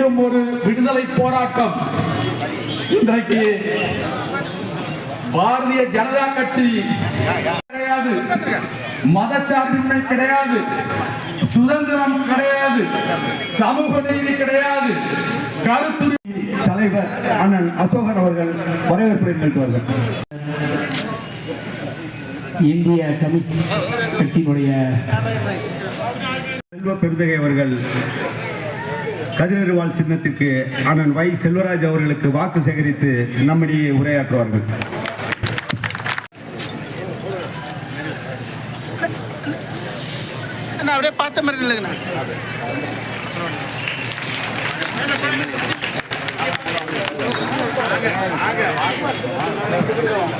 மீண்டும் ஒரு விடுதலை போராட்டம். இன்றைக்கு பாரதிய ஜனதா கட்சி கிடையாது. மதச்சார்பின்மை கிடையாது. சுதந்திரம் கிடையாது. சமூக நீதி கிடையாது. கருத்துரிமை தலைவர் அண்ணன் அசோகன் அவர்கள் வரவேற்புரை நிகழ்த்துவார்கள். இந்திய கம்யூனிஸ்ட் கட்சியினுடைய செல்வ பெருந்தகை அவர்கள் கதிரறிவாள் சின்னத்திற்கு அண்ணன் வை செல்வராஜ் அவர்களுக்கு வாக்கு சேகரித்து நம்மிடையே உரையாற்றுவார்கள். அண்ணா அப்படியே பார்த்த மாதிரி இல்லைங்கண்ணா.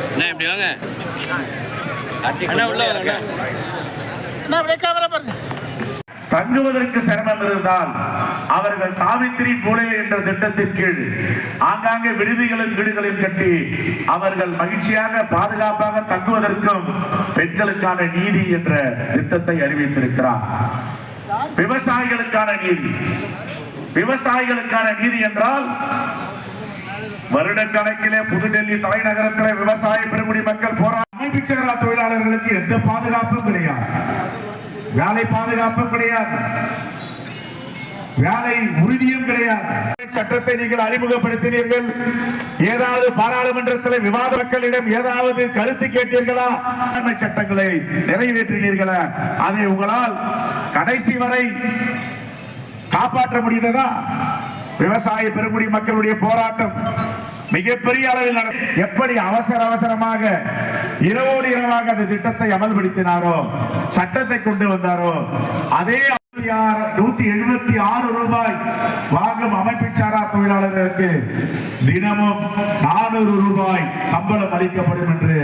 அண்ணா இப்படி வாங்க. அண்ணா உள்ள வாங்க. அண்ணா. அண்ணா அப்படியே கேமரா பாருங்க தங்குவதற்கு சிரமம் இருந்தால் அவர்கள் சாவித்திரி பூலே என்ற திட்டத்தின் கீழ் ஆங்காங்கே விடுதிகளும் வீடுகளையும் கட்டி அவர்கள் மகிழ்ச்சியாக பாதுகாப்பாக தங்குவதற்கும் பெண்களுக்கான நீதி என்ற திட்டத்தை அறிவித்திருக்கிறார். விவசாயிகளுக்கான நீதி. விவசாயிகளுக்கான நீதி என்றால் வருட கணக்கிலே புதுடெல்லி தலைநகரத்தில் விவசாய பெருங்குடி மக்கள் போராட்ட அமைப்பு தொழிலாளர்களுக்கு எந்த பாதுகாப்பும் கிடையாது. வேலை பாதுகாப்பும் கிடையாது. வேலை உறுதியும் கிடையாது. சட்டத்தை நீங்கள் அறிமுகப்படுத்தினீர்கள். ஏதாவது பாராளுமன்றத்தில் விவாத மக்களிடம் ஏதாவது கருத்து கேட்டீர்களா? சட்டங்களை நிறைவேற்றினீர்களா? அதை உங்களால் கடைசி வரை காப்பாற்ற முடிந்ததா? விவசாய பெருங்குடி மக்களுடைய போராட்டம். மிகப்பெரிய அளவில் எப்படி அவசர அவசரமாக இரவோடு இரவாக அந்த திட்டத்தை அமல்படுத்தினாரோ சட்டத்தை கொண்டு வந்தாரோ அதே நூத்தி எழுபத்தி ஆறு ரூபாய் வாங்கும் அமைப்பு சாரா தொழிலாளர்களுக்கு தினமும் நானூறு ரூபாய் சம்பளம் அளிக்கப்படும் என்று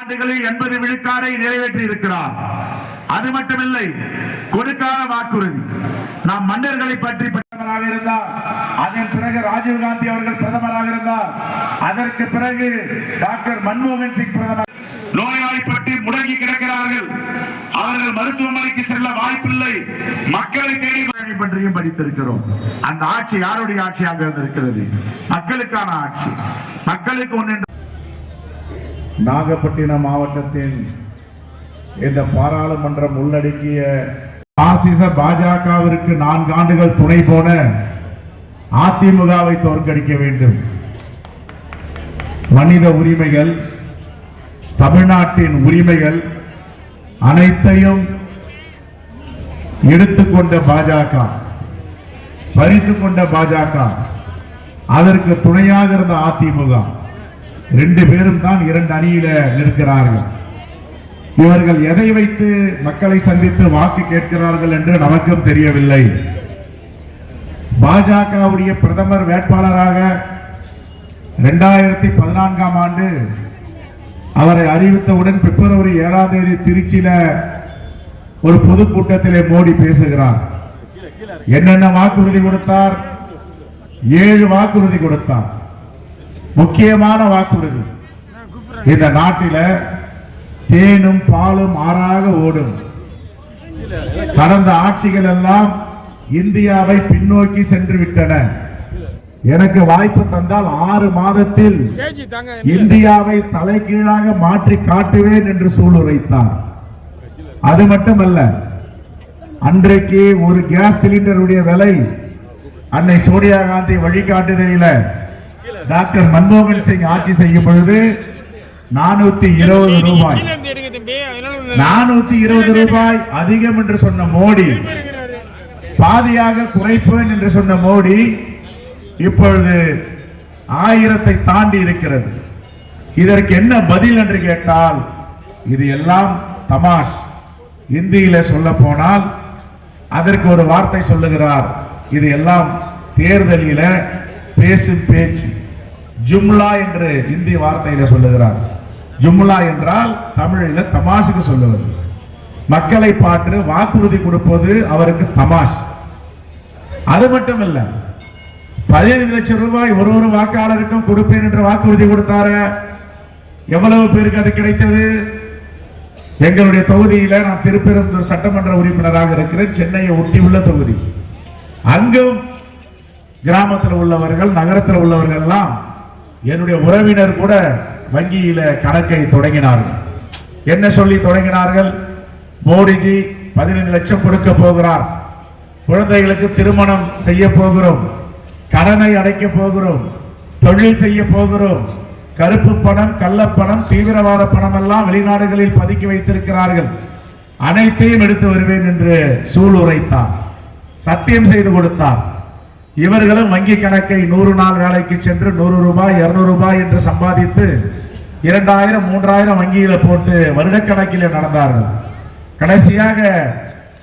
ஆண்டுகளில் எண்பது விழுக்காடை நிறைவேற்றி இருக்கிறார் அது மட்டுமில்லை கொடுக்காத வாக்குறுதி. நாம் மன்னர்களை பற்றி பிரதமராக இருந்தார். அதன் பிறகு ராஜீவ் காந்தி அவர்கள் பிரதமராக இருந்தார். அதற்கு பிறகு டாக்டர் மன்மோகன் சிங் பிரதமர். பற்றி முடங்கி கிடக்கிறார்கள். அவர்கள் மருத்துவமனைக்கு செல்ல வாய்ப்பில்லை. மக்களை தேடி வழி பற்றியும் படித்திருக்கிறோம். அந்த ஆட்சி யாருடைய ஆட்சியாக இருந்திருக்கிறது? மக்களுக்கான ஆட்சி. மக்களுக்கு ஒன்று நாகப்பட்டினம் மாவட்டத்தின் இந்த பாராளுமன்றம் உள்ளடக்கிய பாசிச பாஜகவிற்கு நான்கு ஆண்டுகள் துணை போன அதிமுகவை தோற்கடிக்க வேண்டும். மனித உரிமைகள் தமிழ்நாட்டின் உரிமைகள் அனைத்தையும் எடுத்துக்கொண்ட பாஜக பறித்து கொண்ட பாஜக அதற்கு துணையாக இருந்த அதிமுக ரெண்டு பேரும் தான் இரண்டு அணியில நிற்கிறார்கள். இவர்கள் எதை வைத்து மக்களை சந்தித்து வாக்கு கேட்கிறார்கள் என்று நமக்கும் தெரியவில்லை. பாஜகவுடைய பிரதமர் வேட்பாளராக இரண்டாயிரத்தி பதினான்காம் ஆண்டு அவரை அறிவித்தவுடன் பிப்ரவரி ஏழாம் தேதி திருச்சியில ஒரு பொதுக்கூட்டத்திலே மோடி பேசுகிறார். என்னென்ன வாக்குறுதி கொடுத்தார்? ஏழு வாக்குறுதி கொடுத்தார். முக்கியமான வாக்குறுதி. இந்த நாட்டில தேனும் பாலும் ஆறாக ஓடும். கடந்த ஆட்சிகள் எல்லாம் இந்தியாவை பின்னோக்கி சென்று விட்டன எனக்கு வாய்ப்பு தந்தால் ஆறு மாதத்தில் இந்தியாவை தலைகீழாக மாற்றி காட்டுவேன் என்று சூளுரைத்தார். அது மட்டுமல்ல அன்றைக்கு ஒரு கேஸ் சிலிண்டருடைய விலை அன்னை சோனியா காந்தி வழிகாட்டுதலில டாக்டர் மன்மோகன் சிங் ஆட்சி செய்யும் பொழுது நானூத்தி இருபது ரூபாய். நானூத்தி இருபது ரூபாய் அதிகம் என்று சொன்ன மோடி. பாதியாக குறைப்பேன் என்று சொன்ன மோடி இப்பொழுது ஆயிரத்தை தாண்டி இருக்கிறது. இதற்கு என்ன பதில் என்று கேட்டால் இது எல்லாம் தமாஷ். இந்தியில சொல்ல போனால் அதற்கு ஒரு வார்த்தை சொல்லுகிறார். இது எல்லாம் தேர்தலில பேசும் பேச்சு. ஜும்லா என்று இந்தி வார்த்தையில சொல்லுகிறார். ஜும்லா என்றால் தமிழில் தமாஷுக்கு சொல்லுவது. மக்களை பாற்று வாக்குறுதி கொடுப்பது அவருக்கு தமாஷ். அது மட்டும் இல்லை பதினைந்து லட்சம் ரூபாய் ஒரு ஒரு வாக்காளருக்கும் கொடுப்பேன் என்ற வாக்குறுதி கொடுத்தார. எவ்வளவு பேருக்கு அது கிடைத்தது? எங்களுடைய தொகுதியில் நான் திருப்பெரும்புதூர் சட்டமன்ற உறுப்பினராக இருக்கிறேன். சென்னையை ஒட்டி உள்ள தொகுதி. அங்கும் கிராமத்தில் உள்ளவர்கள் நகரத்தில் உள்ளவர்கள் எல்லாம் என்னுடைய உறவினர் கூட வங்கியில கணக்கை தொடங்கினார்கள். என்ன சொல்லி தொடங்கினார்கள்? மோடிஜி பதினைந்து லட்சம் கொடுக்க போகிறார். குழந்தைகளுக்கு திருமணம் செய்ய போகிறோம். கடனை அடைக்க போகிறோம். தொழில் செய்ய போகிறோம். கருப்பு பணம் கள்ளப்பணம் தீவிரவாத பணம் எல்லாம் வெளிநாடுகளில் பதுக்கி வைத்திருக்கிறார்கள். அனைத்தையும் எடுத்து வருவேன் என்று சூளுரைத்தார். சத்தியம் செய்து கொடுத்தார். இவர்களும் வங்கி கணக்கை நூறு நாள் வேலைக்கு சென்று நூறு ரூபாய் இருநூறு ரூபாய் என்று சம்பாதித்து இரண்டாயிரம் மூன்றாயிரம் வங்கியில போட்டு வருடக்கணக்கில் நடந்தார்கள். கடைசியாக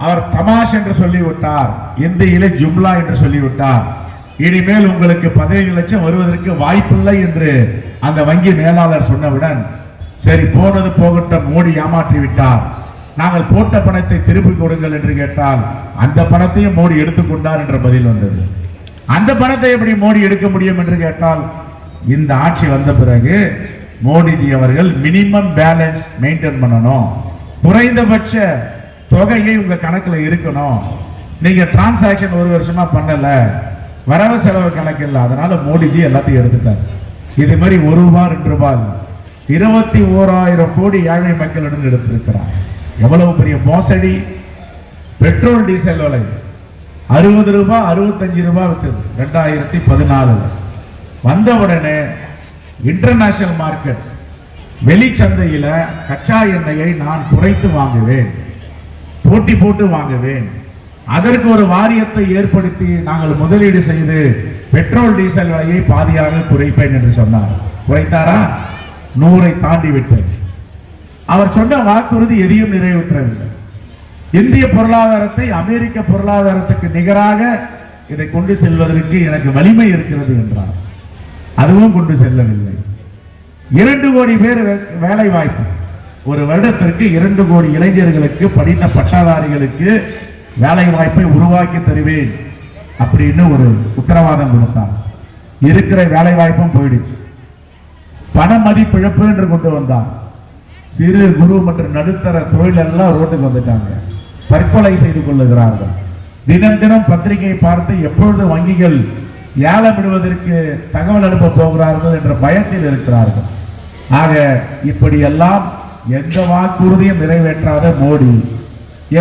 அவர் தமாஷ் என்று சொல்லிவிட்டார் இந்தியிலே ஜும்லா என்று சொல்லிவிட்டார். இனிமேல் உங்களுக்கு பதினேழு லட்சம் வருவதற்கு வாய்ப்பில்லை என்று அந்த வங்கி மேலாளர் சொன்னவுடன் சரி போனது போகட்டும் மோடி ஏமாற்றி விட்டார். நாங்கள் போட்ட பணத்தை திருப்பி கொடுங்கள் என்று கேட்டால் அந்த பணத்தையும் மோடி எடுத்துக்கொண்டார் என்ற பதில் வந்தது. அந்த பணத்தை எப்படி மோடி எடுக்க முடியும் என்று கேட்டால் இந்த ஆட்சி வந்த பிறகு மோடிஜி அவர்கள் மினிமம் பேலன்ஸ் மெயின்டைன் பண்ணணும். குறைந்தபட்ச தொகையை உங்கள் கணக்கில் இருக்கணும். நீங்கள் டிரான்சாக்ஷன் ஒரு வருஷமா பண்ணலை. வரவு செலவு கணக்கு இல்லை. அதனால் மோடிஜி எல்லாத்தையும் எடுத்துட்டார். இது மாதிரி ஒரு ரூபா ரெண்டு ரூபாய் இருபத்தி ஓராயிரம் கோடி ஏழை மக்களிடம் எடுத்திருக்கிறார். எவ்வளவு பெரிய மோசடி. பெட்ரோல் டீசல் விலை. அறுபது ரூபாய் அறுபத்தஞ்சு ரூபாய் விற்றது ரெண்டாயிரத்தி பதினாலுல வந்த உடனே இன்டர்நேஷனல் மார்க்கெட் வெளிச்சந்தையில் கச்சா எண்ணெயை நான் குறைத்து வாங்குவேன். போட்டி போட்டு வாங்குவேன். அதற்கு ஒரு வாரியத்தை ஏற்படுத்தி நாங்கள் முதலீடு செய்து பெட்ரோல் டீசல் விலையை பாதியாக குறைப்பேன் என்று சொன்னார். குறைத்தாரா? நூறை தாண்டி விட்டேன். அவர் சொன்ன வாக்குறுதி எதையும் நிறைவேற்றவில்லை. இந்திய பொருளாதாரத்தை அமெரிக்க பொருளாதாரத்துக்கு நிகராக இதை கொண்டு செல்வதற்கு எனக்கு வலிமை இருக்கிறது என்றார். அதுவும் கொண்டு செல்லவில்லை. இரண்டு கோடி பேர் வே- வேலை வாய்ப்பு ஒரு வருடத்திற்கு இரண்டு கோடி இளைஞர்களுக்கு படித்த பட்டாதாரிகளுக்கு வேலை வாய்ப்பை உருவாக்கி தருவேன் அப்படின்னு ஒரு உத்தரவாதம் கொடுத்தார். இருக்கிற வேலை வாய்ப்பும் போயிடுச்சு. பண மதிப்பிழப்பு என்று கொண்டு வந்தார். சிறு குரு மற்றும் நடுத்தர தொழிலெல்லாம் ரோட்டுக்கு வந்துட்டாங்க. தற்கொலை செய்து கொள்ளுகிறார்கள். தினம் தினம் பத்திரிகையை பார்த்து எப்பொழுது வங்கிகள் ஏலமிடுவதற்கு தகவல் அனுப்ப போகிறார்கள் என்ற பயத்தில் இருக்கிறார்கள். ஆக இப்படியெல்லாம் எந்த வாக்குறுதியும் நிறைவேற்றாத மோடி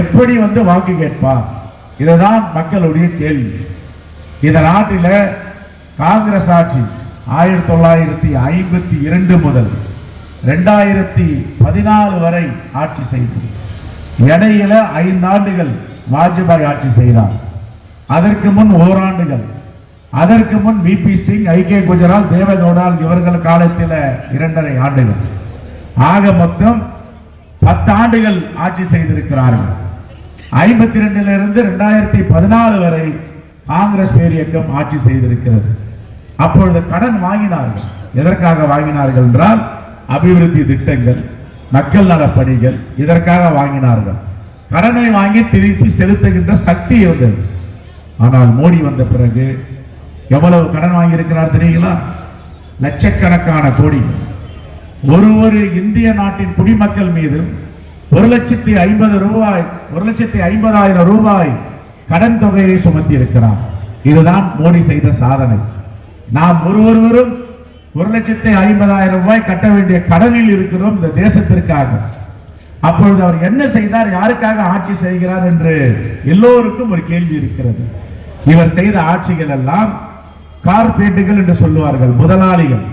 எப்படி வந்து வாக்கு கேட்பார்? இதுதான் மக்களுடைய கேள்வி. இந்த நாட்டில் காங்கிரஸ் ஆட்சி ஆயிரத்தி தொள்ளாயிரத்தி ஐம்பத்தி இரண்டு முதல் ரெண்டாயிரத்தி பதினாலு வரை ஆட்சி செய்தது. இடையில ஐந்து ஆண்டுகள் வாஜ்பாய் ஆட்சி செய்தார். அதற்கு முன் ஓராண்டுகள். அதற்கு முன் V P Singh I K Gujral தேவகவுடால் இவர்கள் காலத்தில் இரண்டரை ஆண்டுகள். ஆக மொத்தம் பத்து ஆண்டுகள் ஆட்சி செய்திருக்கிறார்கள். ஐம்பத்தி ரெண்டிலிருந்து ரெண்டாயிரத்தி பதினாலு வரை காங்கிரஸ் பேரியக்கம் ஆட்சி செய்திருக்கிறது. அப்பொழுது கடன் வாங்கினார்கள். எதற்காக வாங்கினார்கள் என்றால் அபிவிருத்தி திட்டங்கள் மக்கள் நலப் பணிகள் இதற்காக வாங்கினார்கள். கடனை வாங்கி திருப்பி செலுத்துகின்ற சக்தி இருந்தது. ஆனால் மோடி வந்த பிறகு எவ்வளவு கடன் வாங்கியிருக்கிறார் தெரியுங்களா? லட்சக்கணக்கான கோடி. ஒரு ஒரு இந்திய நாட்டின் குடிமக்கள் மீது ஒரு லட்சத்தி ஐம்பது ரூபாய் ஒரு லட்சத்தி ஐம்பதாயிரம் ரூபாய் கடன் தொகையை சுமத்தி இருக்கிறார் இதுதான் மோடி செய்த சாதனை. நாம் ஒரு ஒருவரும் ஒரு லட்சத்தி ஐம்பதாயிரம் ரூபாய் கட்ட வேண்டிய கடனில் இருக்கிறோம் இந்த தேசத்திற்காக. அப்பொழுது அவர் என்ன செய்தார்? யாருக்காக ஆட்சி செய்கிறார் என்று எல்லோருக்கும் ஒரு கேள்வி இருக்கிறது. இவர் செய்த ஆட்சிகள் எல்லாம் கார்பரேட்டுகள் என்று சொல்லுவார்கள் முதலாளிகள்.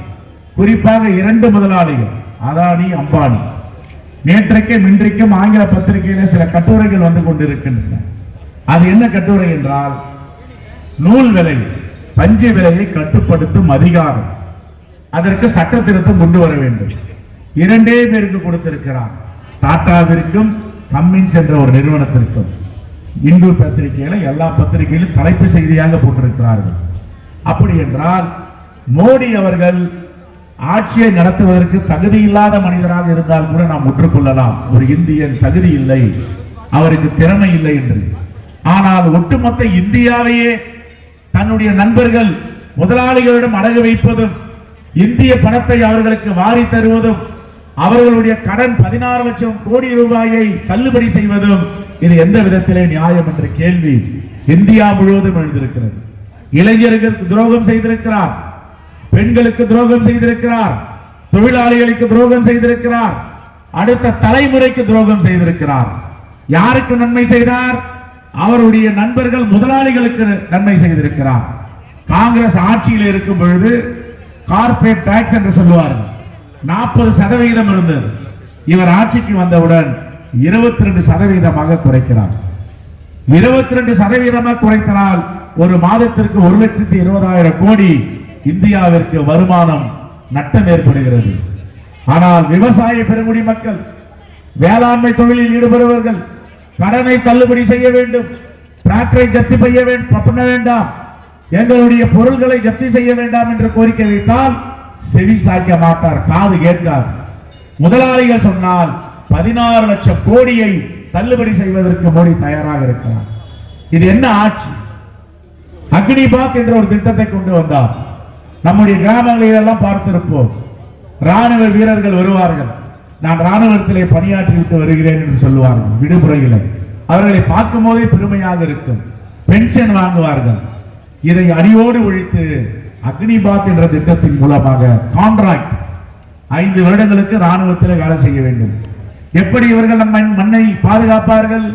குறிப்பாக இரண்டு முதலாளிகள் அதானி அம்பானி. நேற்றைக்கும் இன்றைக்கும் ஆங்கில பத்திரிகையில சில கட்டுரைகள் வந்து கொண்டிருக்கின்றன. அது என்ன கட்டுரை என்றால் நூல் விலை பஞ்சு விலையை கட்டுப்படுத்தும் அதிகாரம். அதற்கு சட்ட திருத்தம் கொண்டு வர வேண்டும். இரண்டே பேருக்கு கொடுத்திருக்கிறார். டாட்டாவிற்கும் கம்மின்ஸ் என்ற ஒரு நிறுவனத்திற்கும். இந்து பத்திரிகையில எல்லா பத்திரிகையிலும் தலைப்பு செய்தியாக போட்டிருக்கிறார்கள். அப்படி என்றால் மோடி அவர்கள் ஆட்சியை நடத்துவதற்கு தகுதி இல்லாத மனிதராக இருந்தால் கூட நாம் ஒற்றுக்கொள்ளலாம். ஒரு இந்தியன் தகுதி இல்லை. அவருக்கு திறமை இல்லை என்று. ஆனால் ஒட்டுமொத்த இந்தியாவையே தன்னுடைய நண்பர்கள் முதலாளிகளிடம் அடகு வைப்பதும் இந்திய பணத்தை அவர்களுக்கு வாரி தருவதும் அவர்களுடைய கடன் பதினாறு லட்சம் கோடி ரூபாயை தள்ளுபடி செய்வதும் இது எந்த விதத்திலே நியாயம் என்ற கேள்வி இந்தியா முழுவதும் எழுந்திருக்கிறது. இளைஞர்களுக்கு துரோகம் செய்திருக்கிறார் பெண்களுக்கு துரோகம் செய்திருக்கிறார் தொழிலாளிகளுக்கு துரோகம் செய்திருக்கிறார் அடுத்த தலைமுறைக்கு துரோகம் செய்திருக்கிறார். யாருக்கு நன்மை செய்தார்? அவருடைய நண்பர்கள் முதலாளிகளுக்கு நன்மை செய்திருக்கிறார். காங்கிரஸ் ஆட்சியில் இருக்கும் பொழுது கார்பரேட் டாக்ஸ் என்று சொல்லுவார்கள். நாற்பது சதவிகிதம் இருந்தது. இவர் ஆட்சிக்கு வந்தவுடன் இருபத்தி ரெண்டு சதவீதமாக குறைக்கிறார். இருபத்தி ரெண்டு சதவீதமாக குறைத்தனால் ஒரு மாதத்திற்கு ஒரு லட்சத்தி இருபதாயிரம் கோடி இந்தியாவிற்கு வருமானம் நட்டம் ஏற்படுகிறது. ஆனால் விவசாய பெருங்குடி மக்கள் வேளாண்மை தொழிலில் ஈடுபடுபவர்கள் கடனை தள்ளுபடி செய்ய வேண்டும் டிராக்டரை ஜப்தி செய்ய வேண்டும் பண்ண வேண்டாம். எங்களுடைய பொருள்களை ஜப்தி செய்ய வேண்டாம் என்று கோரிக்கை வைத்தால் செவி சாய்க்க மாட்டார் காது கேட்கார் முதலாளிகள் சொன்னால் பதினாறு லட்சம் கோடியை தள்ளுபடி செய்வதற்கு மோடி தயாராக இருக்கிறார். இது என்ன ஆட்சி? அக்னிபாத் என்ற ஒரு திட்டத்தை கொண்டு வந்தார். நம்முடைய கிராமங்களில் எல்லாம் பார்த்திருப்போம். ராணுவ வீரர்கள் வருவார்கள். நான் ராணுவத்திலே பணியாற்றி விட்டு வருகிறேன் என்று சொல்லுவார்கள். விடுமுறையில். அவர்களை பார்க்கும் போதே பெருமையாக இருக்கும். பென்ஷன் வாங்குவார்கள். இதை அடியோடு ஒழித்து அக்னிபாத் என்ற திட்டத்தின் மூலமாக கான்ட்ராக்ட் ஐந்து வருடங்களுக்கு ராணுவத்தில் வேலை செய்ய வேண்டும். எப்படி இவர்கள் நம்ம மண்ணை பாதுகாப்பார்கள்?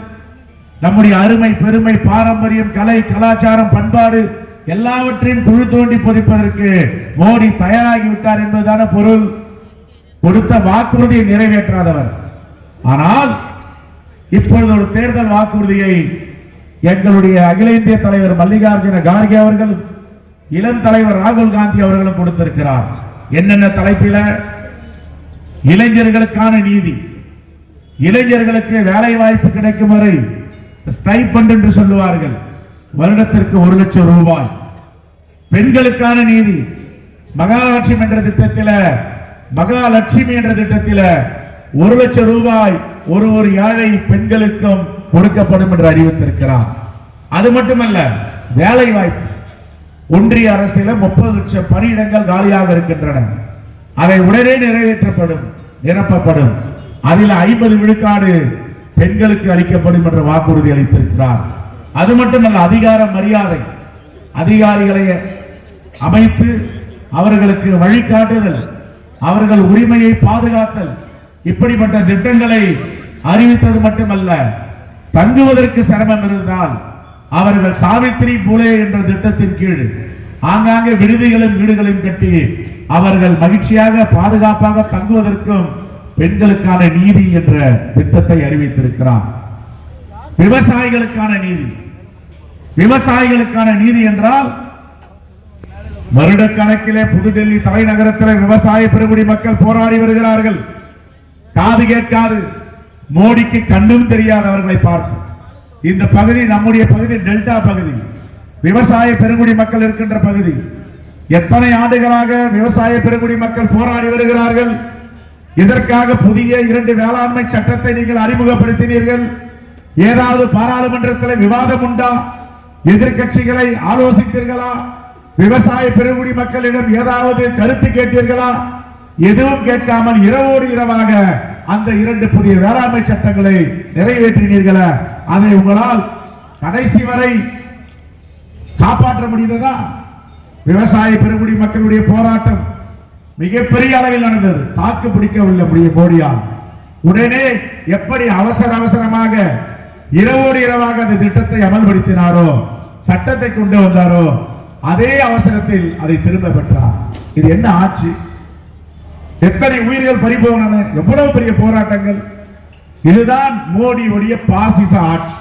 நம்முடைய அருமை பெருமை பாரம்பரியம் கலை கலாச்சாரம் பண்பாடு எல்லாவற்றையும் குழு தோண்டி பொதிப்பதற்கு மோடி தயாராகி விட்டார் என்பதுதான பொருள். கொடுத்த வாக்குறுதியை நிறைவேற்றாதவர். ஆனால் இப்பொழுது ஒரு தேர்தல் வாக்குறுதியை எங்களுடைய அகில இந்திய தலைவர் மல்லிகார்ஜுன கார்கே அவர்கள் இளம் தலைவர் ராகுல் காந்தி அவர்களும் கொடுத்திருக்கிறார். என்னென்ன தலைப்பில? இளைஞர்களுக்கான நீதி. இளைஞர்களுக்கு வேலை வாய்ப்பு கிடைக்கும் வரை ஸ்டைபண்ட் என்று சொல்லுவார்கள். வருடத்திற்கு ஒரு லட்சம் ரூபாய். பெண்களுக்கான நீதி. மகாலட்சுமி என்ற திட்டத்தில் மகாலட்சுமி என்ற திட்டத்தில் ஒரு லட்சம் ரூபாய் ஒரு ஒரு ஏழை பெண்களுக்கும் கொடுக்கப்படும் என்று அறிவித்திருக்கிறார். அது மட்டுமல்ல வேலை வாய்ப்பு ஒன்றிய அரசில முப்பது லட்சம் பணியிடங்கள் காலியாக இருக்கின்றன. அதை உடனே நிறைவேற்றப்படும் நிரப்பப்படும். அதில் ஐம்பது விழுக்காடு பெண்களுக்கு அளிக்கப்படும் என்ற வாக்குறுதி அளித்திருக்கிறார். அது மட்டுமல்ல அதிகார மரியாதை. அதிகாரிகளை அமைத்து அவர்களுக்கு வழிகாட்டுதல் அவர்கள் உரிமையை பாதுகாத்தல் இப்படிப்பட்ட திட்டங்களை அறிவித்தது மட்டுமல்ல தங்குவதற்கு சிரமம் இருந்தால் அவர்கள் சாவித்திரி பூலே என்ற திட்டத்தின் கீழ் ஆங்காங்கே விடுதிகளும் வீடுகளையும் கட்டி அவர்கள் மகிழ்ச்சியாக பாதுகாப்பாக தங்குவதற்கும் பெண்களுக்கான நீதி என்ற திட்டத்தை அறிவித்திருக்கிறார். விவசாயிகளுக்கான நீதி. விவசாயிகளுக்கான நீதி என்றால் வருடக்கணக்கிலே புதுடெல்லி தலைநகரத்தில் விவசாய பெருங்குடி மக்கள் போராடி வருகிறார்கள். காது கேட்காது. மோடிக்கு கண்ணும் தெரியாதவர்களை பார்க்கும் இந்த பகுதி நம்முடைய பகுதி டெல்டா பகுதி. விவசாய பெருங்குடி மக்கள் இருக்கின்ற பகுதி. எத்தனை ஆண்டுகளாக விவசாய பெருங்குடி மக்கள் போராடி வருகிறார்கள்? இதற்காக புதிய இரண்டு வேளாண்மை சட்டத்தை நீங்கள் அறிமுகப்படுத்தினீர்கள். ஏதாவது பாராளுமன்றத்தில் விவாதம் உண்டா? எதிர்க்கட்சிகளை ஆலோசித்தீர்களா? விவசாய பெருங்குடி மக்களிடம் ஏதாவது கருத்து கேட்டீர்களா? எதுவும் கேட்காமல் இரவோடு இரவாக அந்த இரண்டு புதிய வேளாண்மை சட்டங்களை நிறைவேற்றினீர்களா அதை உங்களால் கடைசி வரை காப்பாற்ற முடிந்ததா? விவசாய பெருங்குடி மக்களுடைய போராட்டம் மிகப்பெரிய அளவில் நடந்தது. தாக்கு பிடிக்கவில்லை முடிய மோடியால் உடனே எப்படி அவசர அவசரமாக இரவோடு இரவாக அந்த திட்டத்தை அமல்படுத்தினாரோ சட்டத்தை கொண்டு வந்தாரோ அதே அவசரத்தில் அதை திரும்ப பெற்றார். இது என்ன ஆட்சி? எத்தனை உயிர்கள் பறிபோனன? எவ்வளவு பெரிய போராட்டங்கள்? இதுதான் மோடியுடைய பாசிச ஆட்சி.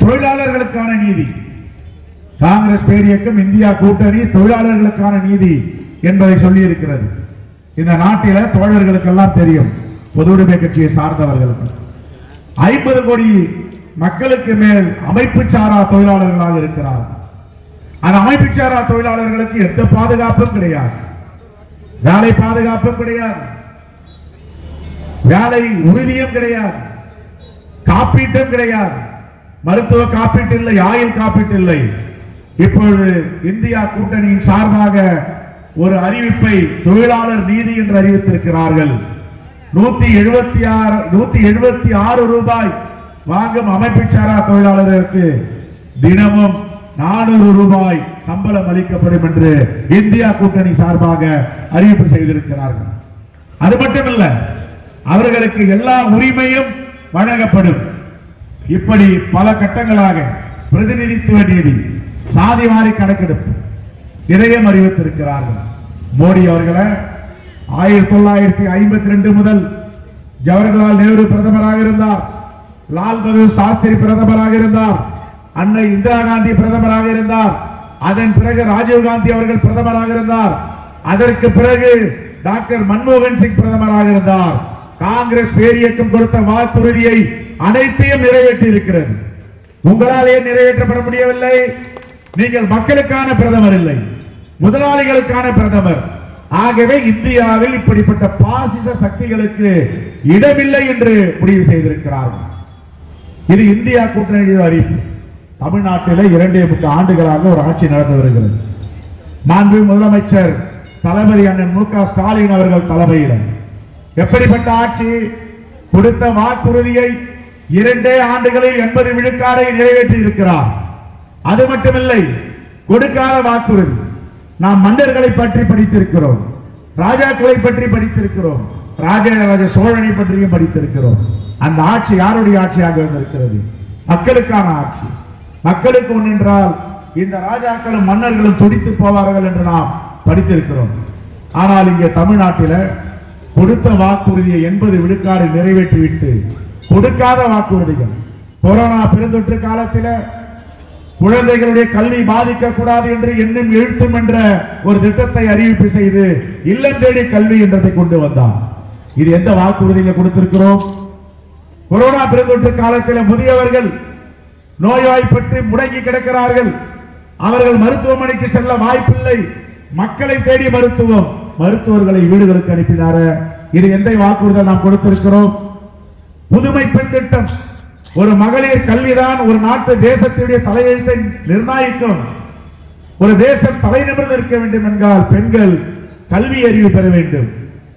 தொழிலாளர்களுக்கான நீதி. காங்கிரஸ் பேரியக்கம் இந்தியா கூட்டணி தொழிலாளர்களுக்கான நீதி என்பதை சொல்லி இருக்கிறது இந்த நாட்டில தோழர்களுக்கெல்லாம் தெரியும் பொது கட்சியை சார்ந்தவர்களுக்கு. ஐம்பது கோடி மக்களுக்கு மேல் அமைப்பு சாரா தொழிலாளர்களாக இருக்கிறார் அந்த அமைப்பு சாரா தொழிலாளர்களுக்கு எந்த பாதுகாப்பும் கிடையாது. வேலை பாதுகாப்பும் கிடையாது. வேலை உறுதியும் கிடையாது. காப்பீட்டும் கிடையாது. மருத்துவ காப்பீட்டு இல்லை ஆயுள் காப்பீட்டு இல்லை. இப்பொழுது இந்தியா கூட்டணியின் சார்பாக ஒரு அறிவிப்பை தொழிலாளர் நீதி என்று அறிவித்திருக்கிறார்கள். நூத்தி எழுபத்தி ஆறு நூத்தி எழுபத்தி ஆறு ரூபாய் வாங்கும் அமைப்பு சாரா தொழிலாளர்களுக்கு தினமும் நானூறு ரூபாய் சம்பளம் அளிக்கப்படும் என்று இந்தியா கூட்டணி சார்பாக அறிவிப்பு செய்திருக்கிறார்கள். அது மட்டுமல்ல அவர்களுக்கு எல்லா உரிமையும் வழங்கப்படும். இப்படி பல கட்டங்களாக பிரதிநிதித்துவ நீதி சாதி மாறி கணக்கெடுப்பு நிறையம் அறிவித்திருக்கிறார்கள். மோடி அவர்களை ஆயிரத்தி தொள்ளாயிரத்தி ஐம்பத்தி ரெண்டு முதல் ஜவஹர்லால் நேரு பிரதமராக இருந்தார். லால் பகதூர் சாஸ்திரி பிரதமராக இருந்தார். அன்னை இந்திரா காந்தி பிரதமராக இருந்தார். அதன் பிறகு ராஜீவ் காந்தி அவர்கள் பிரதமராக இருந்தார். அதற்கு பிறகு டாக்டர் மன்மோகன் சிங் பிரதமராக இருந்தார். காங்கிரஸ் பேரியக்கம் கொடுத்த வாக்குறுதியை அனைத்தையும் நிறைவேற்றி இருக்கிறது உங்களால் ஏன் நிறைவேற்றப்பட முடியவில்லை. நீங்கள் மக்களுக்கான பிரதமர் இல்லை. முதலாளிகளுக்கான பிரதமர். ஆகவே இந்தியாவில் இப்படிப்பட்ட பாசிச சக்திகளுக்கு இடமில்லை என்று முடிவு செய்திருக்கிறார்கள். இது இந்தியா கூட்டணி அறிவிப்பு. தமிழ்நாட்டிலே இரண்டே முக்கு ஆண்டுகளாக ஒரு ஆட்சி நடந்து வருகிறது. மாண்பு முதலமைச்சர் தளபதி அண்ணன் மு க ஸ்டாலின் அவர்கள் தலைமையிடம் எப்படிப்பட்ட ஆட்சி? கொடுத்த வாக்குறுதியை இரண்டே ஆண்டுகளில் எண்பது விழுக்காடை நிறைவேற்றி இருக்கிறார் அது மட்டுமில்லை கொடுக்காத வாக்குறுதி. நாம் மன்னர்களை பற்றி படித்திருக்கிறோம் ராஜாக்களை பற்றி படித்திருக்கிறோம் ராஜராஜ சோழனை பற்றியும் படித்திருக்கிறோம். அந்த ஆட்சி யாருடைய ஆட்சியாக இருந்திருக்கிறது? மக்களுக்கான ஆட்சி. மக்களுக்கு ஒன்றென்றால் இந்த ராஜாக்களும் மன்னர்களும் துடித்து போவார்கள் என்று நாம் படித்திருக்கிறோம். ஆனால் இங்கே தமிழ்நாட்டில் கொடுத்த வாக்குறுதியை எண்பது விழுக்காடு நிறைவேற்றிவிட்டு கொடுக்காத வாக்குறுதிகள். கொரோனா பெருந்தொற்று காலத்தில் குழந்தைகளுடைய கல்வி பாதிக்க கூடாது என்று எண்ணும் எழுத்தும் என்ற ஒரு திட்டத்தை அறிவிப்பு செய்து இல்லம் தேடி கல்வி என்றதை கொண்டு வந்தார் இது எந்த வாக்குறுதியில கொடுத்திருக்கிறோம்? கொரோனா பெருந்தொற்று காலத்தில் முதியவர்கள் நோய்வாய்ப்பட்டு முடங்கி கிடக்கிறார்கள். அவர்கள் மருத்துவமனைக்கு செல்ல வாய்ப்பில்லை. மக்களை தேடி மருத்துவம். மருத்துவர்களை வீடுகளுக்கு அனுப்பினார. இது எந்த வாக்குறுதல் நாம் கொடுத்திருக்கிறோம்? புதுமை பெண் திட்டம். ஒரு மகளிர் கல்விதான் ஒரு நாட்டு தேசத்துடைய தலையெழுத்தை நிர்ணயிக்கும். ஒரு தேசம் தலை நிமிர்ந்து இருக்க வேண்டும் என்றால் பெண்கள் கல்வி அறிவு பெற வேண்டும்.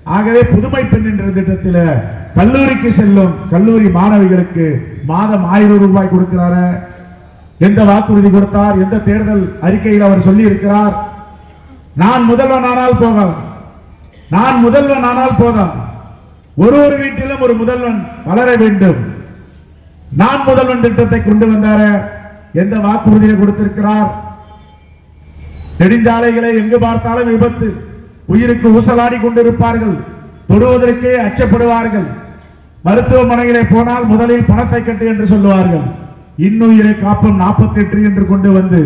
ஆகவே புதுமை பெண் என்ற திட்டத்தில் கல்லூரிக்கு செல்லும் கல்லூரி மாணவிகளுக்கு மாதம் ஆயிரம் ரூபாய் கொடுக்கிறாரு. எந்த வாக்குறுதி கொடுத்தார்? எந்த தேர்தல் அறிக்கையில் அவர் சொல்லி இருக்கிறார் நான் முதல்வன் ஆனால் போகாது. நான் முதல்வன் ஆனால் போதாது. ஒரு ஒரு வீட்டிலும் ஒரு முதல்வன் வளர வேண்டும். நான் முதல்வன் திட்டத்தை கொண்டு வந்தார. எந்த வாக்குறுதியை கொடுத்திருக்கிறார்? நெடுஞ்சாலைகளை எங்கு பார்த்தாலும் விபத்து. உயிருக்கு ஊசலாடி கொண்டிருப்பார்கள். தொடுவதற்கே அச்சப்படுவார்கள். மருத்துவமனையிலே போனால் முதலில் பணத்தை கட்டு என்று சொல்லுவார்கள். இன்னுயிரை காப்பும் நாற்பத்தி எட்டு என்று கொண்டு வந்து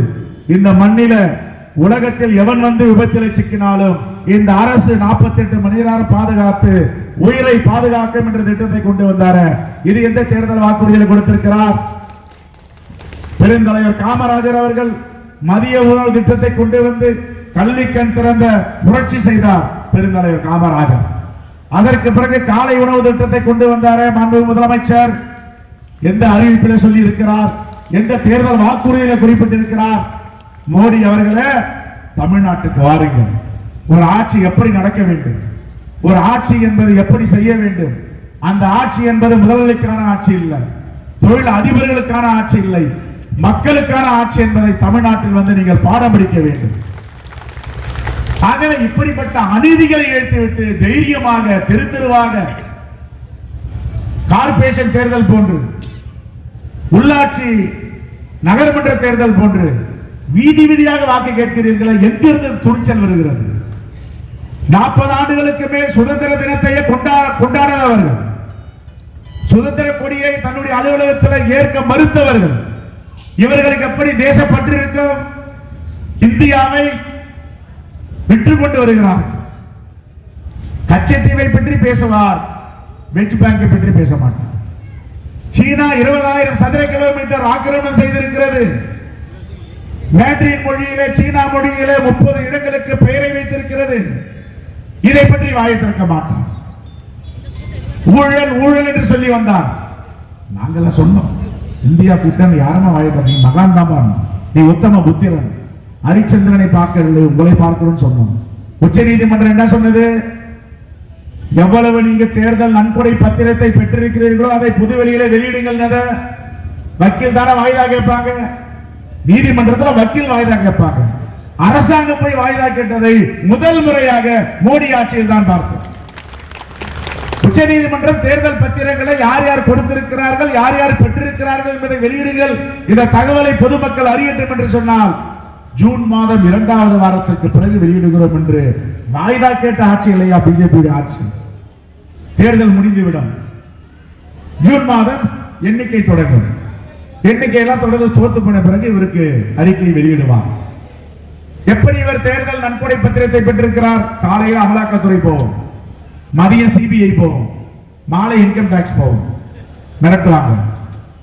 இந்த மண்ணில உலகத்தில் எவன் வந்து விபத்தில் சிக்கினாலும் இந்த அரசு 48 மணி நேரம் பாதுகாத்து உயிரை பாதுகாக்கும் என்ற திட்டத்தை கொண்டு வந்தார. இது எந்த தேர்தல் வாக்குறுதியில் கொடுத்திருக்கிறார்? பெருந்தலைவர் காமராஜர் அவர்கள் மதிய உணவு திட்டத்தை கொண்டு வந்து கல்வி கண் திறந்த புரட்சி செய்தார் பெருந்தலைவர் காமராஜர். அதற்கு பிறகு காலை உணவு திட்டத்தை கொண்டு வந்தாரே மாண்பு முதலமைச்சர். எந்த அறிவிப்பில் சொல்லி இருக்கிறார் எந்த தேர்தல் வாக்குறுதியில குறிப்பிட்டிருக்கிறார்? மோடி அவர்களே தமிழ்நாட்டுக்கு வாருங்கள் ஒரு ஆட்சி எப்படி நடக்க வேண்டும்? ஒரு ஆட்சி என்பது எப்படி செய்ய வேண்டும்? அந்த ஆட்சி என்பது முதலாளிக்கான ஆட்சி இல்லை. தொழில் அதிபர்களுக்கான ஆட்சி இல்லை. மக்களுக்கான ஆட்சி என்பதை தமிழ்நாட்டில் வந்து நீங்கள் பாடம் படிக்க வேண்டும். ஆகவே இப்படிப்பட்ட அநீதிகளை இழுத்துவிட்டு தைரியமாக தெரு தெருவாக கார்ப்பரேஷன் தேர்தல் போன்று உள்ளாட்சி நகர்மன்ற தேர்தல் போன்று வீதி வீதியாக வாக்கு கேட்கிறீர்களே எங்கிருந்து துணிச்சல் வருகிறது? நாற்பது ஆண்டுகளுக்கு மேல் சுதந்திர தினத்தையே கொண்டாட கொண்டாடாதவர்கள் சுதந்திர கொடியை தன்னுடைய அலுவலகத்தில் ஏற்க மறுத்தவர்கள் இவர்களுக்கு எப்படி தேசப்பற்றிருக்கும் இந்தியாவை விற்று கொண்டு வருகிறார் கச்சத்தீவை பற்றி பேசுவார். வெஜ் பேங்கை பற்றி பேச மாட்டார். சீனா இருபதாயிரம் சதுர கிலோமீட்டர் ஆக்கிரமணம் செய்திருக்கிறது. மேட்ரின் மொழியிலே சீனா மொழியிலே முப்பது இடங்களுக்கு பெயரை வைத்திருக்கிறது. இதை பற்றி வாயை திறக்க மாட்டார். ஊழல் ஊழல் என்று சொல்லி வந்தார். நாங்கெல்லாம் சொன்னோம் இந்தியா கூட்டணி யாருமா வாயை திறக்க? நீ மகான் தான் நீ உத்தம புத்திரன். ஹரிச்சந்திரனை பார்க்கவில்லை உங்களை பார்க்கிறோம் சொன்னோம். உச்ச நீதிமன்றம் என்ன சொன்னது? எவ்வளவு நீங்க தேர்தல் நன்கொடை பத்திரத்தை பெற்றிருக்கிறீர்களோ அதை புதுவெளியில வெளியிடுங்கள் வக்கீல் தானே வாயிலா கேட்பாங்க. நீதிமன்றத்துல வக்கீல் வாய்தா கேட்பாங்க. அரசாங்கம் போய் வாய்தா கேட்டதை முதல் முறையாக மோடி ஆட்சியில் தான் பார்த்தோம். உச்ச நீதிமன்றம் தேர்தல் பத்திரங்களை யார் யார் கொடுத்திருக்கிறார்கள் யார் யார் பெற்றிருக்கிறார்கள் என்பதை வெளியிடுங்கள். இந்த தகவலை பொதுமக்கள் அறியட்டும் என்று சொன்னால் ஜூன் மாதம் இரண்டாவது வாரத்திற்கு பிறகு வெளியிடுகிறோம் என்று வாய்தா கேட்ட ஆட்சி இல்லையா? பிஜேபி ஆட்சி. தேர்தல் முடிந்துவிடும். ஜூன் மாதம் எண்ணிக்கை தொடங்கும். எண்ணிக்கையெல்லாம் தொடர்ந்து தோத்து போன பிறகு இவருக்கு அறிக்கை வெளியிடுவார். எப்படி இவர் தேர்தல் நன்கொடை பத்திரத்தை பெற்றிருக்கிறார்? காலையில் அமலாக்கத்துறை போவோம். மதியம் சிபிஐ போகும் மாலை இன்கம் டாக்ஸ் போகும் மிரட்டுவாங்க.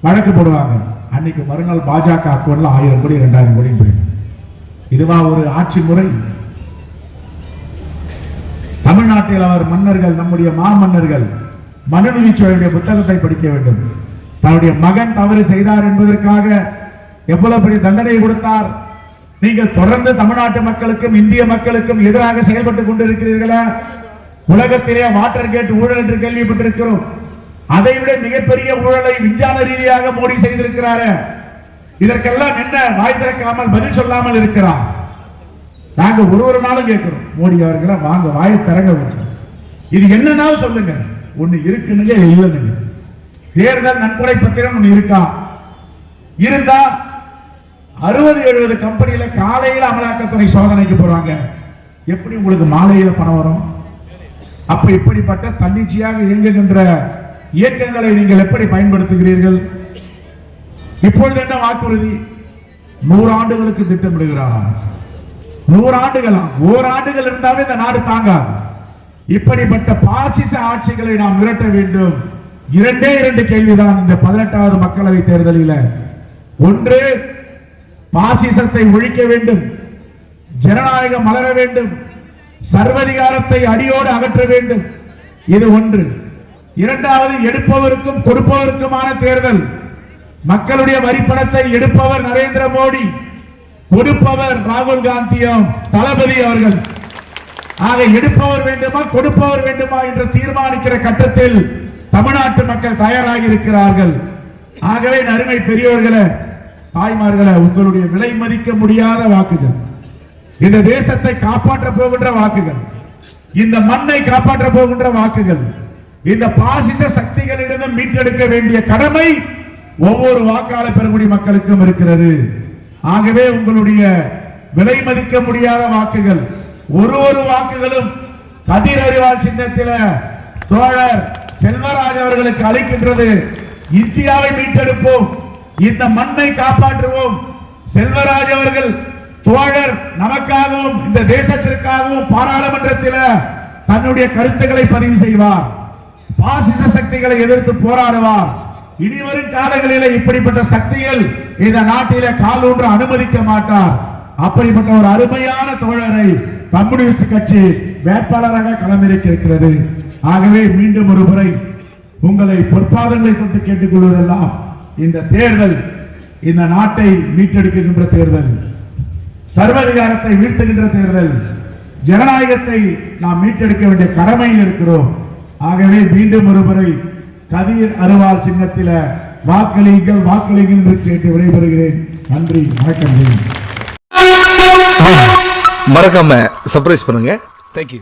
வழக்கு போடுவாங்க. அன்னைக்கு மறுநாள் பாஜக அக்கௌண்ட்ல ஆயிரம் கோடி ரெண்டாயிரம் கோடி இதுவா ஒரு ஆட்சி முறை? தமிழ்நாட்டில் அவர் மன்னர்கள் நம்முடைய மாமன்னர்கள் மனுநீதி சோழனுடைய புத்தகத்தை படிக்க வேண்டும். தன்னுடைய மகன் தவறு செய்தார் என்பதற்காக எவ்வளவு பெரிய தண்டனை கொடுத்தார்? நீங்கள் தொடர்ந்து தமிழ்நாட்டு மக்களுக்கும் இந்திய மக்களுக்கும் எதிராக செயல்பட்டுக் கொண்டிருக்கிறீர்களா. உலகத்திலே வாட்டர் கேட் ஊழல் என்று கேள்விப்பட்டிருக்கிறோம். அதை விட மிகப்பெரிய ஊழலை விஞ்ஞான ரீதியாக மோடி செய்திருக்கிறாரு. இதற்கெல்லாம் என்ன? வாய் திறக்காமல் பதில் சொல்லாமல் இருக்கிறார். நாங்க ஒரு ஒரு நாளும் கேட்கிறோம். மோடி அவர்களை வாங்க வாயை திறங்க இது என்னன்னாலும் சொல்லுங்க. ஒண்ணு இருக்குனுங்க இல்லைன்னு தேர்தல் நன்கொடை பத்திரம் ஒண்ணு இருக்கா? இருந்தா அறுபது எழுபது கம்பெனியில காலையில அமலாக்கத்துறை சோதனைக்கு போறாங்க. எப்படி உங்களுக்கு மாலையில பணம் வரும்? அப்ப இப்படிப்பட்ட தன்னிச்சையாக இயங்குகின்ற இயக்கங்களை நீங்கள் எப்படி பயன்படுத்துகிறீர்கள்? இப்பொழுது என்ன வாக்குறுதி நூறு ஆண்டுகளுக்கு திட்டமிடுகிறாராம் நூறு ஆண்டுகளா ஓராண்டுகள் இருந்தாவே இந்த நாடு தாங்காது. இப்படிப்பட்ட பாசிச ஆட்சிகளை நாம் விரட்ட வேண்டும். இரண்டே இரண்டு கேள்விதான் இந்த பதினெட்டாவது மக்களவை தேர்தலில். ஒன்று பாசிசத்தை ஒழிக்க வேண்டும். ஜனநாயகம் மலர வேண்டும். சர்வதிகாரத்தை அடியோடு அகற்ற வேண்டும். இது ஒன்று. இரண்டாவது எடுப்பவருக்கும் கொடுப்பவருக்குமான தேர்தல். மக்களுடைய வரிப்பணத்தை எடுப்பவர் நரேந்திர மோடி கொடுப்பவர் ராகுல் காந்தியும் தளபதி அவர்கள். ஆக எடுப்பவர் வேண்டுமா கொடுப்பவர் வேண்டுமா என்று தீர்மானிக்கிற கட்டத்தில் தமிழ்நாட்டு மக்கள் தயாராகி இருக்கிறார்கள் ஆகவே நறுமை பெரியவர்களை தாய்மார்களை உங்களுடைய விலை மதிக்க முடியாத வாக்குகள் இந்த தேசத்தை காப்பாற்ற போகின்ற வாக்குகள் இந்த மண்ணை காப்பாற்ற போகின்ற வாக்குகள் இந்த பாசிச சக்திகளிடம் மீட்டெடுக்க வேண்டிய கடமை ஒவ்வொரு வாக்காளர் பெறக்கூடிய மக்களுக்கும் இருக்கிறது. ஆகவே உங்களுடைய விலை மதிக்க முடியாத வாக்குகள் ஒரு ஒரு வாக்குகளும் கதிர் அறிவால் சின்னத்தில தோழர் செல்வராஜ் அவர்களுக்கு அளிக்கின்றது. இந்தியாவை மீட்டெடுப்போம் இந்த மண்ணை காப்பாற்றுவோம். செல்வராஜ் அவர்கள் தோழர் நமக்காகவும் இந்த தேசத்திற்காகவும் பாராளுமன்றத்தில் தன்னுடைய கருத்துக்களை பதிவு செய்வார். பாசிச சக்திகளை எதிர்த்து போராடுவார். இனிவரும் காலங்களிலே இப்படிப்பட்ட சக்திகள் இந்த நாட்டிலே ஒன்று அனுமதிக்க மாட்டார். அப்படிப்பட்ட ஒரு அருமையான தோழரை கம்யூனிஸ்ட் கட்சி வேட்பாளராக களமிறக்கிருக்கிறது ஆகவே மீண்டும் ஒரு முறை உங்களை பொற்பாதங்களை தொட்டு கேட்டுக்கொள்வதெல்லாம் இந்த தேர்தல் இந்த நாட்டை மீட்டெடுக்கின்ற தேர்தல் சர்வதிகாரத்தை வீழ்த்துகின்ற தேர்தல் ஜனநாயகத்தை நாம் மீட்டெடுக்க வேண்டிய கடமையில் இருக்கிறோம். ஆகவே மீண்டும் ஒரு முறை கதிர் அருவாள் சின்னத்தில வாக்களிங்கள் வாக்களிங்கள் என்று கேட்டு விடைபெறுகிறேன். நன்றி வணக்கம். மறக்காம சர்ப்ரைஸ் பண்ணுங்க. தேங்க்யூ